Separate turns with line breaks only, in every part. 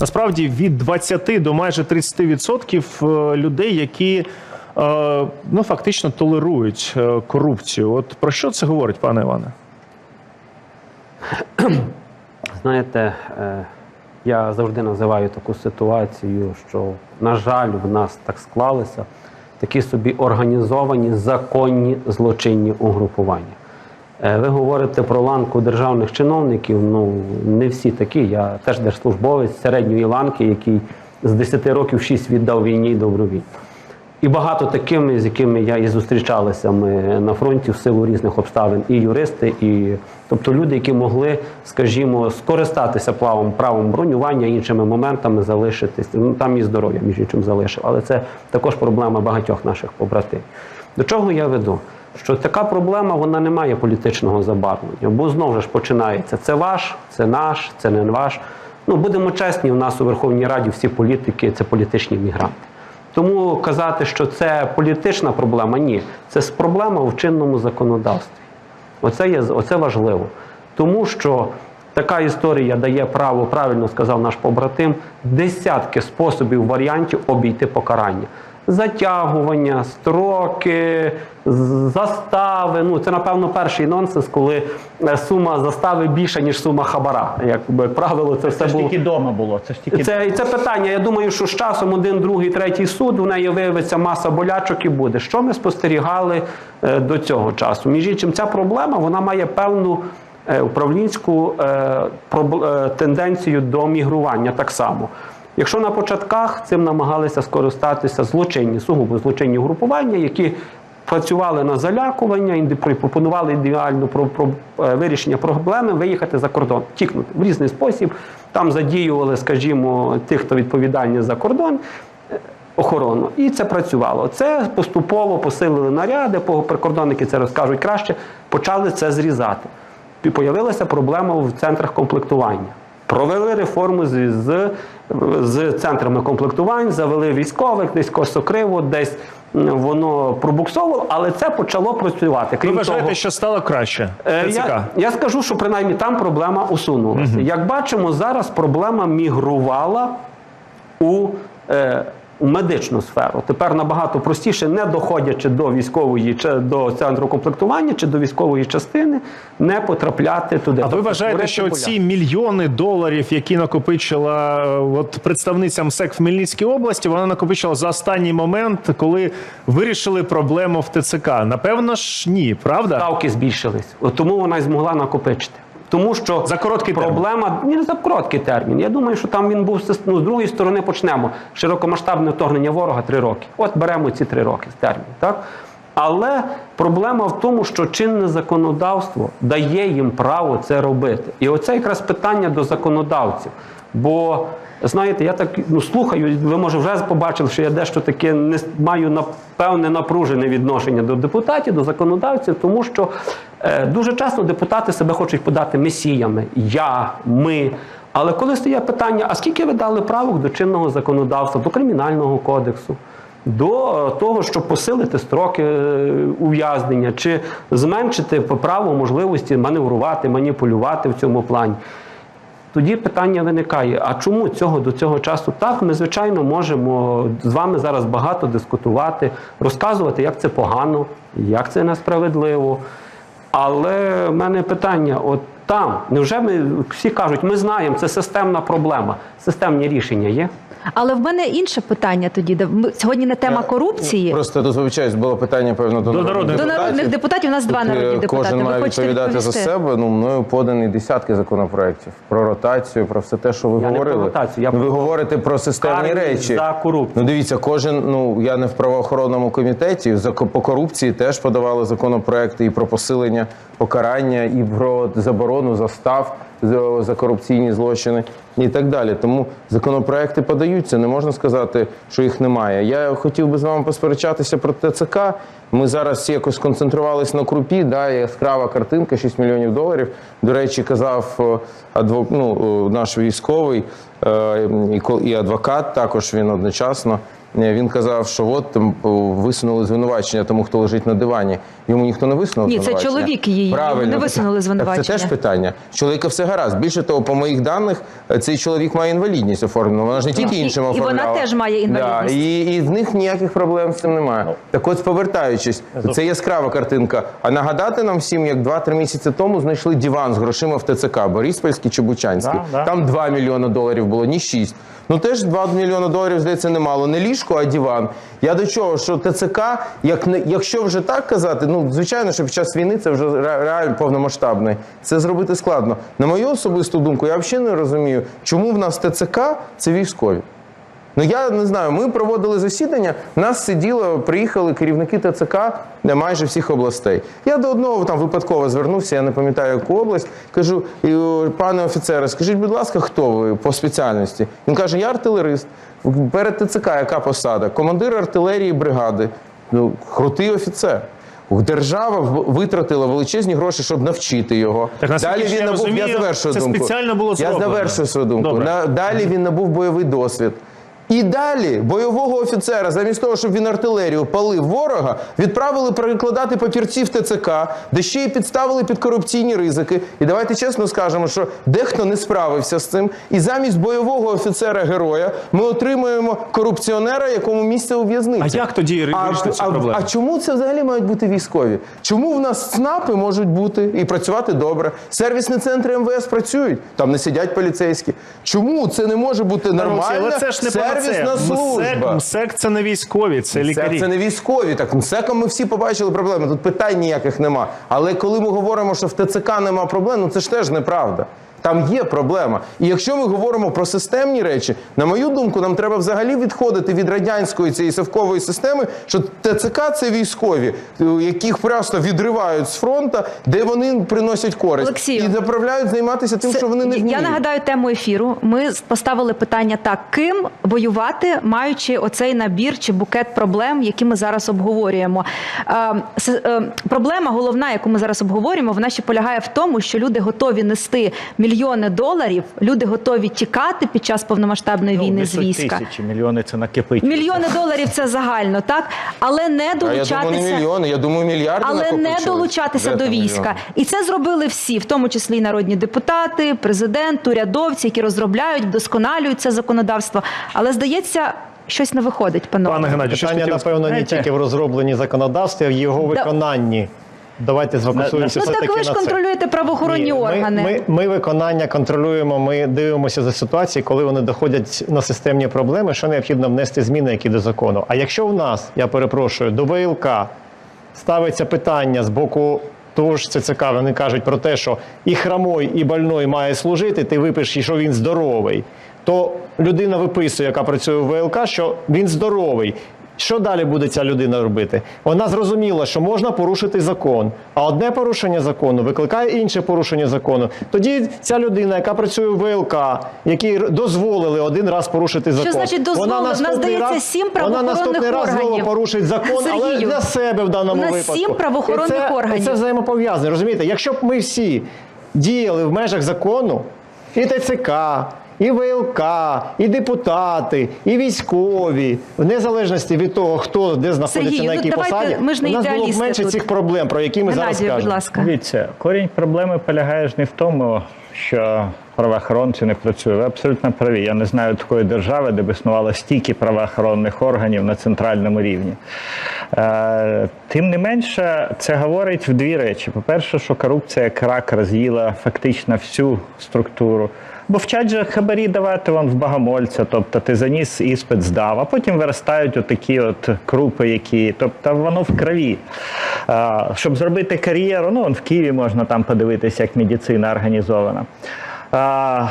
насправді від 20 до майже 30% людей, які е, ну фактично толерують е, корупцію. От про що це говорить, пане Іване?
Знаєте, е, я завжди називаю таку ситуацію, що, на жаль, в нас так склалося такі собі організовані законні злочинні угрупування. Е, Ви говорите про ланку державних чиновників. Ну не всі такі. Я теж держслужбовець середньої ланки, який з 10 років 6 віддав війні і. І багато такими, з якими я і зустрічалися ми на фронті в силу різних обставин, і юристи, і тобто люди, які могли, скажімо, скористатися правом правом бронювання, іншими моментами залишитись. Ну там і здоров'я між іншим залишив. Але це також проблема багатьох наших побратимів. До чого я веду? Що така проблема вона не має політичного забарвлення, бо знову ж починається це ваш, це наш, це не ваш. Ну будемо чесні, у нас у Верховній Раді всі політики це політичні мігранти. Тому казати, що це політична проблема, ні, це проблема в чинному законодавстві. Оце є оце важливо. Тому що така історія дає право, правильно сказав наш побратим, десятки способів варіантів обійти покарання. Затягування, строки, застави. Ну це напевно перший нонсенс, коли е, сума застави більша, ніж сума хабара. Як би, правило, це все
ж
було.
тільки вдома було. Це ж тільки
Це, і це питання. Я думаю, що з часом один, другий, третій суд у неї виявиться маса болячок і буде. Що ми спостерігали е, до цього часу? Між іншим, ця проблема вона має певну е, управлінську е, проб- е, тенденцію до мігрування так само. Якщо на початках цим намагалися скористатися злочинні, сугубо злочинні групування, які працювали на залякування, пропонували ідеальну про, про е, вирішення проблеми виїхати за кордон, тікнути в різний спосіб. Там задіювали, скажімо, тих, хто відповідальний за кордон. е, Охорону, і це працювало. Це поступово посилили наряди, прикордонники це розкажуть краще. Почали це зрізати. І Появилася проблема в центрах комплектування. Провели реформу з, з, з центрами комплектувань, завели військових, десь косокриво, десь воно пробуксовувало, але це почало працювати.
Ви вважаєте,
того,
що стало краще?
Е,
ТЦК?
Я, я скажу, що принаймні там проблема усунулася. Як бачимо, зараз проблема мігрувала у, е, у медичну сферу. Тепер набагато простіше, не доходячи до військової чи до центру комплектування чи до військової частини, не потрапляти туди.
А ви
Тобто
вважаєте, що
поля.
ці мільйони доларів, які накопичила е, от представниця МСЕК в Хмельницькій області, вона накопичила за останній момент, коли вирішили проблему в ТЦК? Напевно ж, ні, правда?
ставки збільшились. Тому вона й змогла накопичити. Тому що
За короткий термін.
проблема ні, не за короткий термін. Я думаю, що там він був ну, з другої сторони почнемо. Широкомасштабне вторгнення ворога три роки. От беремо ці три роки з термін. Так? Але проблема в тому, що чинне законодавство дає їм право це робити. І оце якраз питання до законодавців. Бо знаєте, я так ну, слухаю, ви може вже побачили, що я дещо таке не маю напевне напружене відношення до депутатів, до законодавців, тому що е, дуже часто депутати себе хочуть подати месіями, я, ми. Але коли стає питання, а скільки ви дали правок до чинного законодавства, до кримінального кодексу? До того, щоб посилити строки е, ув'язнення чи зменшити право можливості маневрувати, маніпулювати в цьому плані. Тоді питання виникає: а чому цього до цього часу так? Ми, звичайно, можемо з вами зараз багато дискутувати, розказувати, як це погано, як це несправедливо. Але в мене питання: от там, невже ми всі кажуть, ми знаємо, це системна проблема, системні рішення є?
Але в мене інше питання тоді. Сьогодні не тема корупції.
Просто тут, вибачаюсь, було питання, певно, до,
До народних
До народних депутатів у нас два
Тут, е,
народні депутати.
Кожен
Ви
має відповідати за себе. Ну, мною подані десятки законопроєктів про ротацію, про все те, що ви
Я не
говорили.
про ротацію, я
Ну, ви
про
говорите про системні речі.
за корупцію.
Ну, дивіться, кожен, ну я не в правоохоронному комітеті. За по корупції теж подавали законопроекти і про посилення покарання, і про заборону застав за, корупційні злочини і так далі. Тому законопроекти подаються. Не можна сказати, що їх немає. Я хотів би з вами посперечатися про ТЦК. Ми зараз якось сконцентрувалися на крупі. Да, яскрава картинка, 6 мільйонів доларів. До речі, казав е, адвок, ну, е, наш військовий е, і адвокат. Також він одночасно він казав, що от там висунули звинувачення тому, хто лежить на дивані. Йому ніхто не висунув
Ні, це чоловік її,
Правильно.
не висунули
Так
звинувачення.
це теж питання. Чоловіка все гаразд. Більше того, по моїх даних, е, цей чоловік має інвалідність оформлену. Вона ж не тільки
І-
іншим
і вона теж має інвалідність.
Да, і, і в них ніяких проблем з цим немає. Так от, повертаючись, це яскрава картинка. А нагадати нам всім, як 2-3 місяці тому знайшли диван з грошима в ТЦК, Бориспільський чи Бучанський.
Да, да.
Там 2 мільйони доларів було, ні 6. Ну теж 2 мільйони доларів, здається, немало. Не ліжко, а диван. Я до чого, що ТЦК, як не, якщо вже так казати, ну звичайно, що під час війни це вже ре- реально повномасштабний. Це зробити складно. На мою особисту думку, я взагалі не розумію, чому в нас ТЦК це військові. Ну я не знаю. Ми проводили засідання. Нас сиділо, приїхали керівники ТЦК для майже всіх областей. Я до одного там випадково звернувся, я не пам'ятаю яку область. Кажу, пане офіцере, скажіть, будь ласка, хто ви по спеціальності? Він каже: я артилерист. Перед ТЦК яка посада? Командир артилерії бригади. Ну, крутий офіцер. Держава витратила величезні гроші, щоб навчити його.
Так,
Далі він
я
набув.
розумію,
я завершую
це
думку.
спеціально було
Я завершую свою думку.
Добре.
Далі він набув бойовий досвід. І далі бойового офіцера, замість того, щоб він артилерію палив ворога, відправили перекладати папірці в ТЦК, де ще й підставили під корупційні ризики. І давайте чесно скажемо, що дехто не справився з цим. І замість бойового офіцера героя ми отримуємо корупціонера, якому місце у в'язниці.
А як тоді вирішити цю проблему?
а чому це взагалі мають бути військові? Чому в нас ЦНАПи можуть бути і працювати добре? Сервісні центри МВС працюють, там не сидять поліцейські. Чому це не може бути нормальна
Але це ж не
сервісна
це
служба?
МСЕК, МСЕК це не військові, це лікарі.
Це, це не військові. Так МСЕКом ми всі побачили проблеми. Тут питань ніяких нема. Але коли ми говоримо, що в ТЦК нема проблем, ну це ж теж неправда. Там є проблема. І якщо ми говоримо про системні речі, на мою думку, нам треба взагалі відходити від радянської цієї совкової системи, що ТЦК це військові, яких просто відривають з фронту, де вони приносять користь
Олексію,
і направляють займатися тим,
Це-
що вони не
я нагадаю тему ефіру. Ми поставили питання так: ким воювати, маючи оцей набір чи букет проблем, які ми зараз обговорюємо. Е, е, проблема головна, яку ми зараз обговорюємо, вона ще полягає в тому, що люди готові нести мільйони доларів, люди готові тікати під час повномасштабної
Ну,
війни з війська.
Тисячі, мільйони це накипить.
Мільйони доларів це загально, так але не
А я думаю, не
долучатися.
мільйони, я думаю, мільярди
Але не долучатися
Де
до війська,
мільйони?
і це зробили всі, в тому числі і народні депутати, президент, урядовці, які розробляють, вдосконалюють це законодавство. Але здається, щось не виходить, панове.
Пане Геннадію,
Питання, напевно, не тільки в розробленні законодавстві, а в його виконанні. Давайте сфокусуємося
ну так ви ж контролюєте правоохоронні
Ні,
органи.
Ми, ми, ми виконання контролюємо, ми дивимося за ситуації, коли вони доходять на системні проблеми, що необхідно внести зміни, які до закону. А якщо в нас, я перепрошую, до ВЛК ставиться питання з боку того ж ЦЦК, вони кажуть про те, що і хромой, і больной має служити, ти випишеш, що він здоровий, то людина виписує, яка працює в ВЛК, що він здоровий. Що далі буде ця людина робити? Вона зрозуміла, що можна порушити закон, а одне порушення закону викликає інше порушення закону. Тоді ця людина, яка працює в ВЛК, які дозволили один раз порушити закон, Що
значить дозволили?
вона
нас, здається,
раз-
сім
вона
правоохоронних
наступний раз знову порушить закон, але
Сергію,
для себе в даному
у нас
випадку.
сім правоохоронних
І це,
органів.
І це взаємопов'язане. Розумієте, якщо б ми всі діяли в межах закону, і ТЦК, і ВЛК, і депутати, і військові, в незалежності від того, хто де знаходиться
Сергію,
на
ну
якій
давайте,
посаді,
ми ж не
у нас було б менше
тут.
цих проблем, про які ми зараз
Геннадію, будь ласка.
Дивіться, корінь проблеми полягає ж не в тому, що правоохоронці не працюють. Ви абсолютно праві. Я не знаю такої держави, де б існувало стільки правоохоронних органів на центральному рівні. Е, тим не менше, це говорить в дві речі. По-перше, що корупція як рак роз'їла фактично всю структуру. Бо вчать же хабарі давати вам в багамольця, тобто ти заніс іспит здав, а потім виростають отакі от крупи, які, тобто воно в крові. А, щоб зробити кар'єру, ну в Києві можна там подивитися, як медицина організована. А,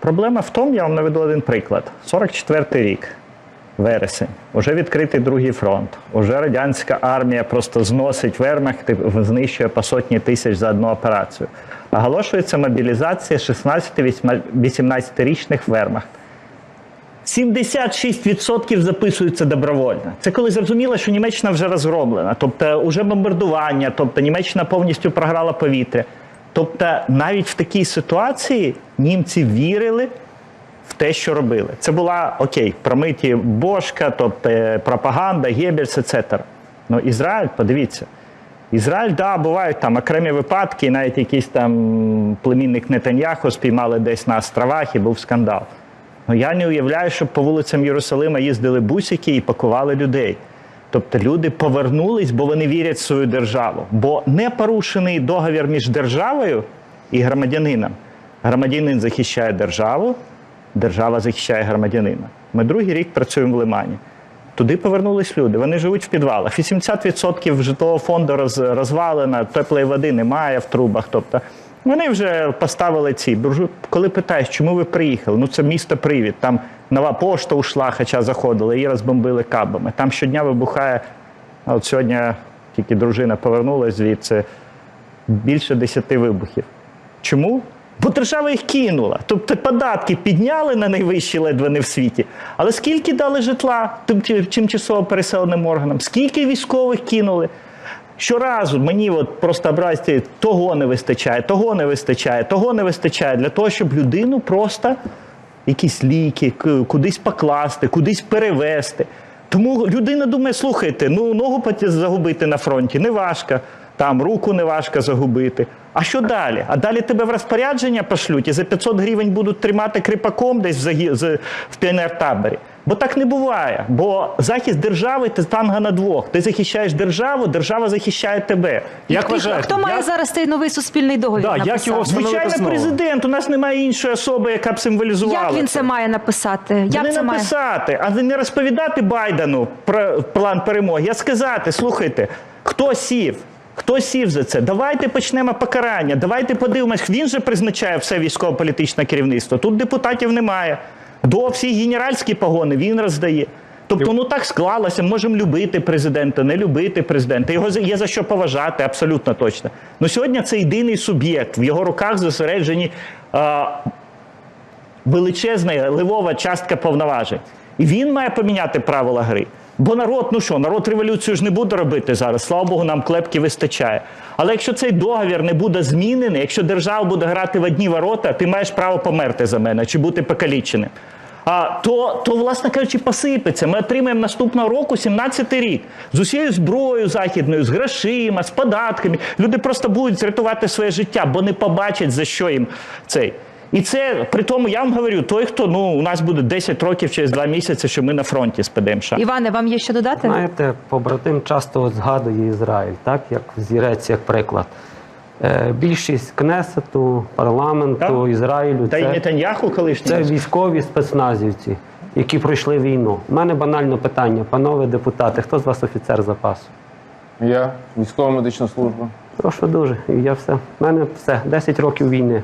проблема в тому, я вам наведу один приклад: 44-й рік. Вересень, уже відкритий другий фронт. Уже радянська армія просто зносить вермахт і знищує по сотні тисяч за одну операцію. Оголошується мобілізація 16-18-річних вермахт. 76% записуються добровольно. Це коли зрозуміло, що Німеччина вже розгромлена, тобто вже бомбардування, тобто Німеччина повністю програла повітря. Тобто, навіть в такій ситуації німці вірили в те, що робили. Це була окей, промиті Бошка, тобто е, пропаганда, Геббельс, etc. Ну Ізраїль, подивіться. Ізраїль, да, бувають там окремі випадки, навіть якийсь там племінник Нетаньяху спіймали десь на островах і був скандал. Ну я не уявляю, щоб по вулицям Єрусалима їздили бусики і пакували людей. Тобто люди повернулись, бо вони вірять в свою державу. Бо не порушений договір між державою і громадянином. Громадянин захищає державу, держава захищає громадянина. Ми другий рік працюємо в Лимані. Туди повернулись люди. Вони живуть в підвалах. 80% житлового фонду роз, розвалено, теплої води немає в трубах. Тобто вони вже поставили ці. Буржу- Коли питаєш, чому ви приїхали? Ну це місто Привід. Там нова пошта ушла, хоча заходили, її розбомбили кабами. Там щодня вибухає. а От сьогодні тільки дружина повернулася звідси більше 10 вибухів. Чому? Бо держава їх кинула. Тобто податки підняли на найвищі ледве не в світі. Але скільки дали житла тим тимчасово переселеним органам? Скільки військових кинули? Щоразу мені от просто образити, того не вистачає, того не вистачає, того не вистачає для того, щоб людину просто якісь ліки, кудись покласти, кудись перевезти. Тому людина думає: слухайте, ну ногу загубити на фронті не важко, там руку не важко загубити. А що далі? А далі тебе в розпорядження пошлють і за 500 гривень будуть тримати кріпаком десь в, загі- з- в піонер-таборі. Бо так не буває. Бо захист держави ти танга на двох. Ти захищаєш державу, держава захищає тебе.
Як
Хто-
вважаєте?
Хто має
як-
зараз цей новий суспільний договір?
Да, як його
Звичайно,
знову?
президент. У нас немає іншої особи, яка б символізувала.
Як він це має написати? Як
не
це має?
написати, а не розповідати Байдену про план перемоги, а сказати: слухайте, хто сів? Хто сів за це? Давайте почнемо покарання. Давайте подивимось. Він же призначає все військово-політичне керівництво. Тут депутатів немає. До всі генеральські погони він роздає. Тобто, ну так склалося. Можемо любити президента, не любити президента. Його є за що поважати, абсолютно точно. Ну сьогодні це єдиний суб'єкт. В його руках зосереджені а, величезна ливова частка повноважень. І він має поміняти правила гри. Бо народ, ну що, народ революцію ж не буде робити зараз. Слава Богу, нам клепки вистачає. Але якщо цей договір не буде змінений, якщо держава буде грати в одні ворота, ти маєш право померти за мене чи бути покаліченим. А то, то, власне кажучи, посипеться. Ми отримаємо наступного року 17-й рік з усією зброєю західною, з грошима, з податками. Люди просто будуть рятувати своє життя, бо не побачать за що їм цей. І це при тому, я вам говорю, той, хто ну у нас буде 10 років через 2 місяці, що ми на фронті з ПДМШ.
Іване, вам є що додати?
Знаєте, побратим часто згадує Ізраїль, так як взірець, як приклад. Е, Більшість кнесету, парламенту
Так.
Ізраїлю
Та й
це,
Нетаньяху колишній.
це військові спецназівці, які пройшли війну. У мене банальне питання, панове депутати, хто з вас офіцер запасу?
Я військова медична служба.
Прошу дуже, і я все. У мене все, 10 років війни.